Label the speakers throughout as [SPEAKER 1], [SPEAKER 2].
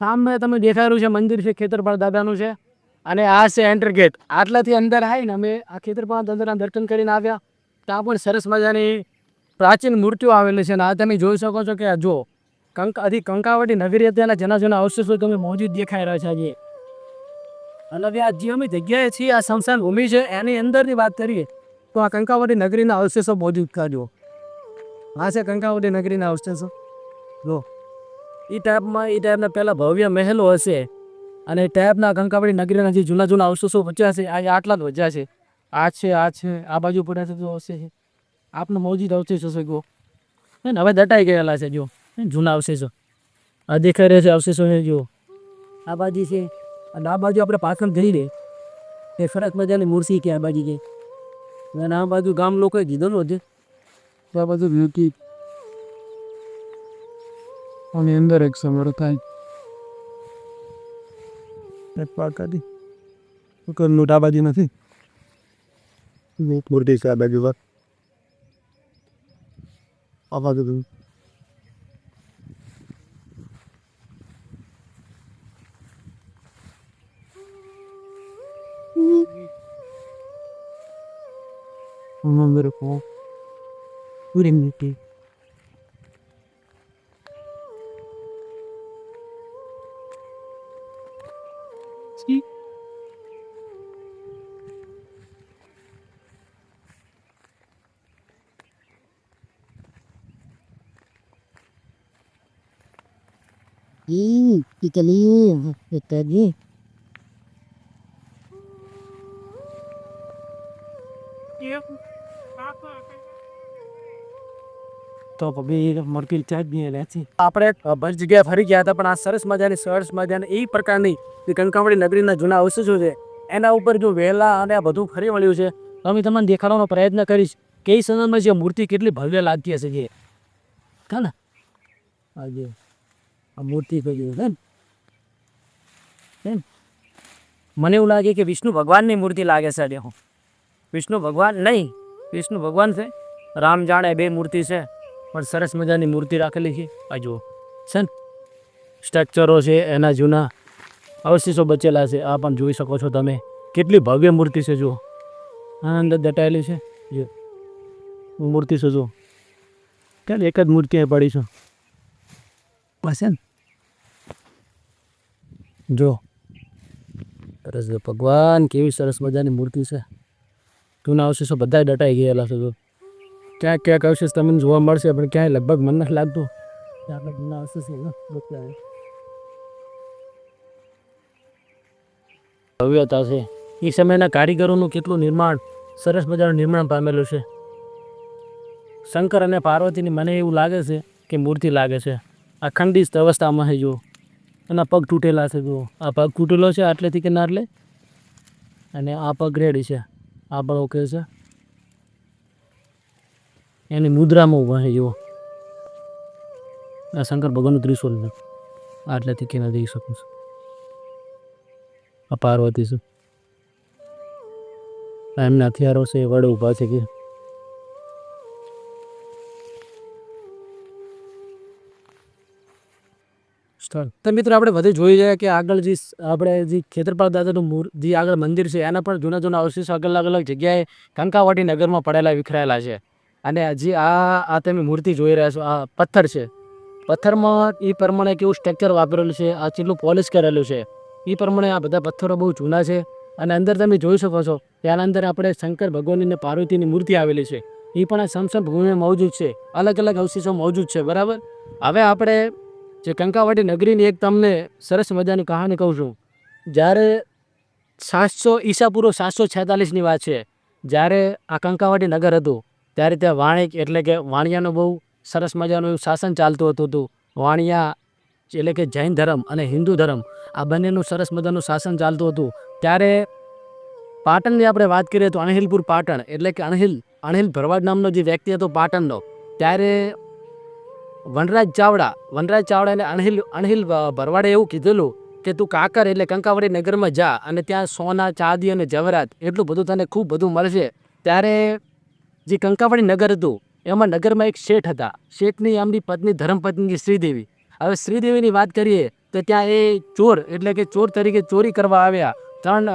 [SPEAKER 1] સામે તમે દેખાયેલું છે, મંદિર છે, ખેતરપાળ દાદાનું છે. અને આ છે એન્ટર ગેટ આટલાથી અંદર આવીને અમે આ ખેતરપાળ દાદાના દર્શન કરીને આવ્યા. ત્યાં પણ સરસ મજાની પ્રાચીન મૂર્તિઓ આવેલી છે. અને આ તમે જોઈ શકો છો કે જો કંક અધિક કંકાવટી નગરી અત્યારના જના જૂના અવશેષો તમે મોજૂદ દેખાઈ રહ્યા છે આજે અને હવે આ જે અમે જગ્યાએ છીએ, આ સ્મશાન ભૂમિ છે, એની અંદરની વાત કરીએ, તો આ કંકાવટી નગરીના અવશેષો મોજૂદ કાઢ્યો આ છે કંકાવટી નગરીના અવશેષો. જો એ ટાઈપમાં એ ટાઈપના પહેલાં ભવ્ય મહેલો હશે. અને એ ટાઈપના કંકાવડી નગરીના જે જૂના જૂના અવશેષો બચ્યા છે, આ આટલા જ વચ્યા છે. આ છે આ છે, આ બાજુ પડ્યા છે, તો હશે. છે આપનો મોજી અવશેષ હશે ગો. હે ને, હવે દટાઈ ગયેલા છે, જો. જૂના અવશેષો. આ દેખાઈ રહ્યા છે અવશેષો છે જો. આ બાજુ છે, અને આ બાજુ આપણે પાછળ જઈએ એ સરસ મજાની મૂર્તિ કે આ બાજુ છે અને આ બાજુ ગામ લોકોએ કીધેલું છે તો આ બાજુ વ્યક્તિ
[SPEAKER 2] આની અંદર એક સમર થાય એક પાકાદી કોઈ લૂંટાબાજી નથી મૂર્તિ છે આ બાજુ પર આ બાજુ Un número como. You
[SPEAKER 3] can live. You can
[SPEAKER 1] તો ભાભી મરકી ચા લેતી. આપણે બધી જગ્યાએ ફરી ગયા હતા પણ આ સરસ મજાની સરસ મજાની એ પ્રકારની જે નગરીના જૂના અવશેષો છે એના ઉપર જો વેલા અને આ બધું ફરી મળ્યું છે તો અમે તમને દેખાડવાનો પ્રયત્ન કરીશ કે એ સંદર્ભમાં જે મૂર્તિ કેટલી ભવ્ય લાગતી હશે જે. હા ને? આજે આ મૂર્તિ કહી દીધું ને? મને એવું લાગે કે વિષ્ણુ ભગવાનની મૂર્તિ લાગે છે દેહો. વિષ્ણુ ભગવાન નહીં, વિષ્ણુ ભગવાન છે. રામ જાણે બે મૂર્તિ છે, પણ સરસ મજાની મૂર્તિ રાખેલી છે. આ જુઓ. છે ને? સ્ટ્રક્ચરો છે, એના જૂના અવશેષો બચેલા છે. આ પણ જોઈ શકો છો તમે. કેટલી ભવ્ય મૂર્તિ છે, જુઓ. આના અંદર દટાયેલી છે. જો મૂર્તિ છે, જુઓ. ચાલ, એક જ મૂર્તિ પડી છે. બસ ને જો સરસ ભગવાન, કેવી સરસ મજાની મૂર્તિ છે. જૂના અવશેષો બધા દટાઈ ગયેલા છે જો. ક્યાંક ક્યાંક અવશેષ તમને જોવા મળશે, પણ ક્યાંય લગભગ મને નથી લાગતું. આપણે જૂના અવશેષો. ભવ્યતા છે. એ સમયના કારીગરોનું કેટલું નિર્માણ, સરસ મજાનું નિર્માણ પામેલું છે. શંકર અને પાર્વતીની મને એવું લાગે છે કે મૂર્તિ લાગે છે. અખંડિત અવસ્થામાં છે જો એના પગ તૂટેલા છે, જુઓ. આ પગ તૂટેલો છે, આટલેથી કે નાટલે અને આ પગ રેડી છે. આ પણ ઓકે છે. એની મુદ્રામાં ઊભા છે, જુઓ. આ શંકર ભગવાનનું ત્રિશુલ છે. આટલેથી કે ના જઈ શકું છું. આ પાર્વતી છે. એમના હથિયારો છે વડે ઊભા છે કે તો મિત્રો, આપણે બધે જોઈ જાય કે આગળ જે આપણે જે ખેતરપાળ દાદાનું મૂર, જે આગળ મંદિર છે, એના પણ જૂના જૂના અવશેષો અલગ અલગ જગ્યાએ કંકાવાટી નગરમાં પડેલા વિખરાયેલા છે. અને હજી આ આ તમે મૂર્તિ જોઈ રહ્યા છો, આ પથ્થર છે. પથ્થરમાં એ પ્રમાણે કેવું સ્ટ્રક્ચર વાપરેલું છે, આ કેટલું પોલિશ કરેલું છે. એ પ્રમાણે આ બધા પથ્થરો બહુ જૂના છે. અને અંદર તમે જોઈ શકો છો, ત્યાંના અંદર આપણે શંકર ભગવાનની અને પાર્વતીની મૂર્તિ આવેલી છે. એ પણ આ સમસમ ભૂમિમાં મોજૂદ છે. અલગ અલગ અવશેષો મોજૂદ છે, બરાબર? હવે આપણે જે કંકાવાટી નગરીની એક તમને સરસ મજાની કહાની કહું છું. જ્યારે સાતસો ઈસાપૂર્વ સાતસો છેતાલીસની વાત છે, જ્યારે આ કંકાવાટી નગર હતું, ત્યારે ત્યાં વાણિક એટલે કે વાણિયાનું બહુ સરસ મજાનું એવું શાસન ચાલતું હતું હતું વાણિયા એટલે કે જૈન ધર્મ અને હિન્દુ ધર્મ આ બંનેનું સરસ મજાનું શાસન ચાલતું હતું. ત્યારે પાટણની આપણે વાત કરીએ તો અણહિલપુર પાટણ એટલે કે અણહિલ અણહિલ ભરવાડ નામનો જે વ્યક્તિ હતો પાટણનો, ત્યારે વનરાજ ચાવડા, વનરાજ ચાવડાને અણહિલ અણહિલ ભરવાડે એવું કીધેલું કે તું કાકર એટલે કંકાવડી નગરમાં જા અને ત્યાં સોના, ચાંદી અને જવરાત એટલું બધું તને ખૂબ બધું મળશે. ત્યારે જે કંકાવડી નગર હતું, એમાં નગરમાં એક શેઠ હતા. શેઠની આમની પત્ની ધર્મપત્ની શ્રીદેવી. હવે શ્રીદેવીની વાત કરીએ તો ત્યાં એ ચોર એટલે કે ચોર તરીકે ચોરી કરવા આવ્યા ત્રણ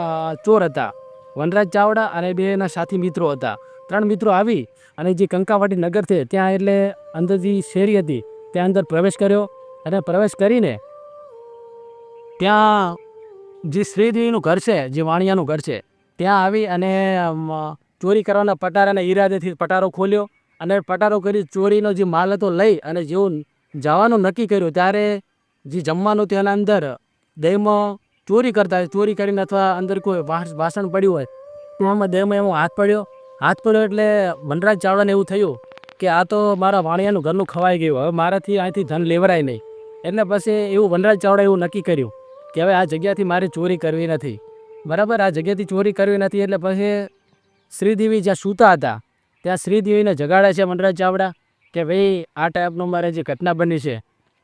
[SPEAKER 1] ચોર હતા. વનરાજ ચાવડા અને બે એના સાથી મિત્રો હતા. ત્રણ મિત્રો આવી અને જે કંકાવાટી નગર છે, ત્યાં એટલે અંદર જે શેરી હતી. ત્યાં અંદર પ્રવેશ કર્યો અને પ્રવેશ કરીને ત્યાં જે શ્રીદેવીનું ઘર છે, જે વાણિયાનું ઘર છે, ત્યાં આવી અને ચોરી કરવાના પટારાના ઈરાદેથી પટારો ખોલ્યો અને પટારો કરી ચોરીનો જે માલ હતો લઈ અને જેવું જવાનું નક્કી કર્યું, ત્યારે જે જમવાનું તેના અંદર દહીંમાં ચોરી કરતા ચોરી કરીને અથવા અંદર કોઈ વાસ- વાસણ પડ્યું હોય તો આમાં દહીંમાં એમાં હાથ પડ્યો હાથ પડ્યો એટલે વનરાજ ચાવડાને એવું થયું કે આ તો મારા વાણિયાનું ઘરનું ખવાઈ ગયું. હવે મારાથી અહીંથી ધન લેવરાય નહીં. એટલે પછી એવું વનરાજ ચાવડા એવું નક્કી કર્યું કે હવે આ જગ્યાથી મારે ચોરી કરવી નથી. બરાબર, આ જગ્યાથી ચોરી કરવી નથી એટલે પછી શ્રીદેવી જ્યાં સૂતા હતા, ત્યાં શ્રીદેવીને જગાડે છે વનરાજ ચાવડા કે ભાઈ, આ ટાઈપનું મારે જે ઘટના બની છે,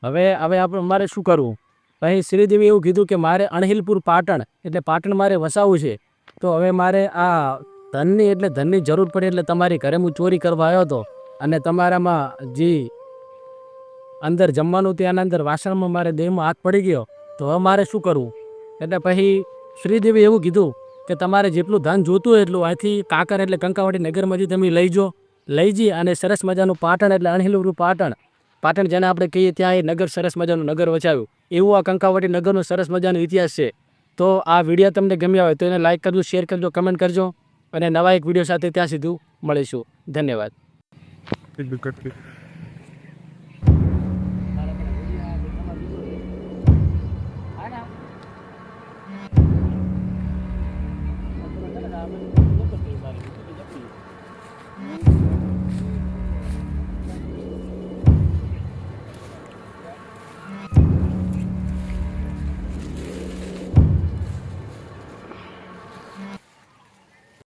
[SPEAKER 1] હવે હવે આપણે મારે શું કરવું? પછી શ્રીદેવી એવું કીધું કે મારે અણહિલપુર પાટણ, એટલે પાટણ મારે વસાવવું છે. તો હવે મારે આ ધનની એટલે ધનની જરૂર પડી એટલે તમારી ઘરે હું ચોરી કરવા આવ્યો હતો. અને તમારામાં જે અંદર જમવાનું ત્યાંના અંદર વાસણમાં મારે દેહમાં હાથ પડી ગયો. તો હવે મારે શું કરવું? એટલે પછી શ્રીદેવી એવું કીધું કે તમારે જેટલું ધન જોતું હોય એટલું અહીંથી કાકર એટલે કંકાવાડી નગરમાંથી તમે લઈ જો. લઈ જઈ અને સરસ મજાનું પાટણ એટલે અણહિલુરું પાટણ. પાટણ જેને આપણે કહીએ ત્યાં એ નગર સરસ મજાનું નગર વચાવ્યું. એવું આ કંકાવાડી નગરનો સરસ મજાનો ઇતિહાસ છે. તો આ વીડિયો તમને ગમ્યા હોય તો એને લાઇક કરજો શેર કરજો કમેન્ટ કરજો. અને નવા એક વીડિયો સાથે ત્યાં સીધું મળીશું. ધન્યવાદ.